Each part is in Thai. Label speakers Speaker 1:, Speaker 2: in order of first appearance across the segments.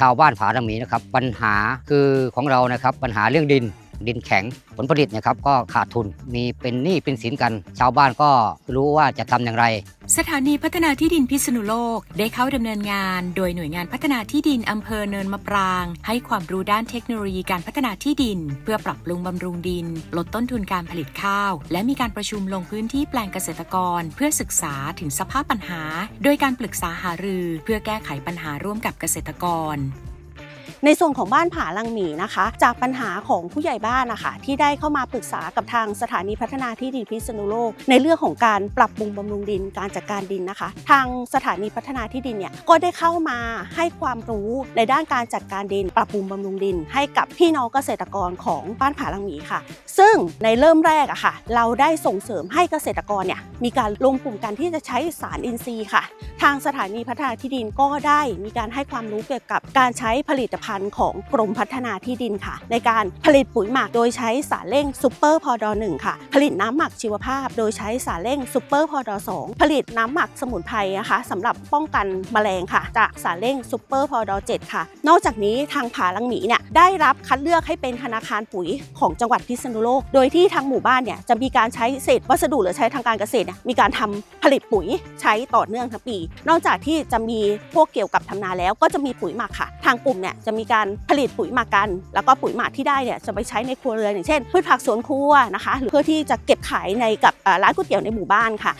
Speaker 1: ชาวบ้านผารังหมีนะครับ ปัญหาคือของเรานะครับปัญหาเรื่องดิน ดินแข็งผลผลิตนะครับก็ขาดทุน มีเป็นหนี้เป็นสินกัน ชาวบ้านก็รู้ว่าจะทำอย่างไร
Speaker 2: สถานีพัฒนาที่ดินพิษณุโลก ได้เข้าดำเนินงาน โดยหน่วยงานพัฒนาที่ดินอำเภอเนินมะปราง ให้ความรู้ด้านเทคโนโลยีการพัฒนาที่ดิน เพื่อปรับปรุงบำรุงดิน ลดต้นทุนการผลิตข้าว และมีการประชุมลงพื้นที่แปลงเกษตรกร เพื่อศึกษาถึงสภาพปัญหา โดยการปรึกษาหารือ เพื่อแก้ไขปัญหาร่วมกับเกษตรกร
Speaker 3: ในส่วนของบ้านผาลังหมีนะคะ จากปัญหาของผู้ใหญ่บ้านนะคะที่ได้เข้ามาปรึกษากับทางสถานีพัฒนาที่ดินพิษณุโลก ในเรื่องของการปรับปรุงบำรุงดินการจัดการดินนะคะ ทางสถานีพัฒนาที่ดินเนี่ยก็ได้เข้ามาให้ความรู้ในด้านการจัดการดิน ปรับปรุงบำรุงดิน ให้กับพี่น้องเกษตรกรของบ้านผาลังหมีค่ะ ซึ่งในเริ่มแรกอะค่ะ เราได้ส่งเสริมให้เกษตรกรเนี่ยมีการลงกลุ่มกันที่จะใช้สารอินทรีย์ค่ะ ทางสถานีพัฒนาที่ดินก็ได้มีการให้ความรู้เกี่ยวกับการใช้ผลิตภัณฑ์ของกรมพัฒนาที่ดินค่ะ ในการผลิตปุ๋ยหมักโดยใช้สารเร่งซูเปอร์พอดอหนึ่งค่ะ ผลิตน้ำหมักชีวภาพ โดยใช้สารเร่งซูเปอร์พอดอสองผลิตน้ำหมักสมุนไพรนะคะสำหรับป้องกันแมลงค่ะ จากสารเร่งซูเปอร์พอดอเจ็ดค่ะ นอกจากนี้ทางผาลังหมีเนี่ยได้รับคัดเลือกให้เป็นธนาคารปุ๋ยของจังหวัดพิษณุโลก โดยที่ทางหมู่บ้านเนี่ยจะมีการใช้เศษวัสดุหรือใช้ทางการเกษตรเนี่ยมีการทำผลิตปุ๋ยใช้ต่อเนื่องทั้งปี นอกจากที่จะมีพวกเกี่ยวกับทำนาแล้วก็จะมีปุ๋ยหมักค่ะางกลุ่มเนี่ยจะมีการผลิตปุ๋ยหมักกัน แล้วก็ปุ๋ยหมักที่ได้เนี่ยจะไปใช้ในครัวเรือนอย่างเช่นพืชผักสวนครัวนะคะหรือเพื่อที่จะเก็บขายในกับร้านก๋วยเตี๋ยวในหมู่บ้านค่ะ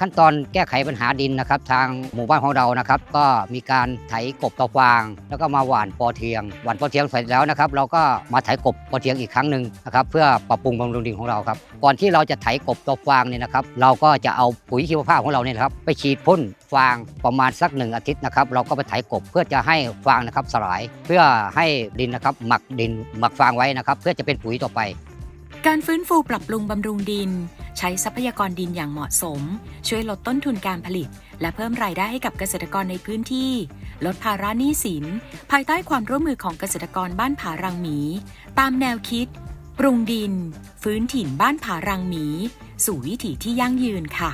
Speaker 1: ขั้นตอนแก้ไขปัญหาดินนะครับ ทางหมู่บ้านของเรานะครับ ก็มีการไถกบตะฟาง แล้วก็มาหว่านปอเทียงหว่านปอเทียงเสร็จแล้วนะครับ เราก็มาไถกบปอเทียงอีกครั้งหนึ่งนะครับ เพื่อปรับปรุงบำรุงดินของเราครับ ก่อนที่เราจะไถกบตะฟางเนี่ยนะครับ เราก็จะเอาปุ๋ยชีวภาพของเราเนี่ยนะครับ ไปฉีดพ่นฟางประมาณสักหนึ่งอาทิตย์นะครับ เราก็ไปไถกบเพื่อจะให้ฟางนะครับสลาย เพื่อให้ดินนะครับ หมักดินหมักฟางไว้นะครับ เพื่อจะเป็นปุ๋ยต่อไป
Speaker 2: การฟื้นฟูปรับปรุงบำรุงดิน ใช้ทรัพยากรดินอย่างเหมาะสม ช่วยลดต้นทุนการผลิต และเพิ่มรายได้ให้กับเกษตรกรในพื้นที่ ลดภาระหนี้สิน ภายใต้ความร่วมมือของเกษตรกรบ้านผารังหมี ตามแนวคิด ปรุงดิน ฟื้นถิ่นบ้านผารังหมี สู่วิถีที่ยั่งยืนค่ะ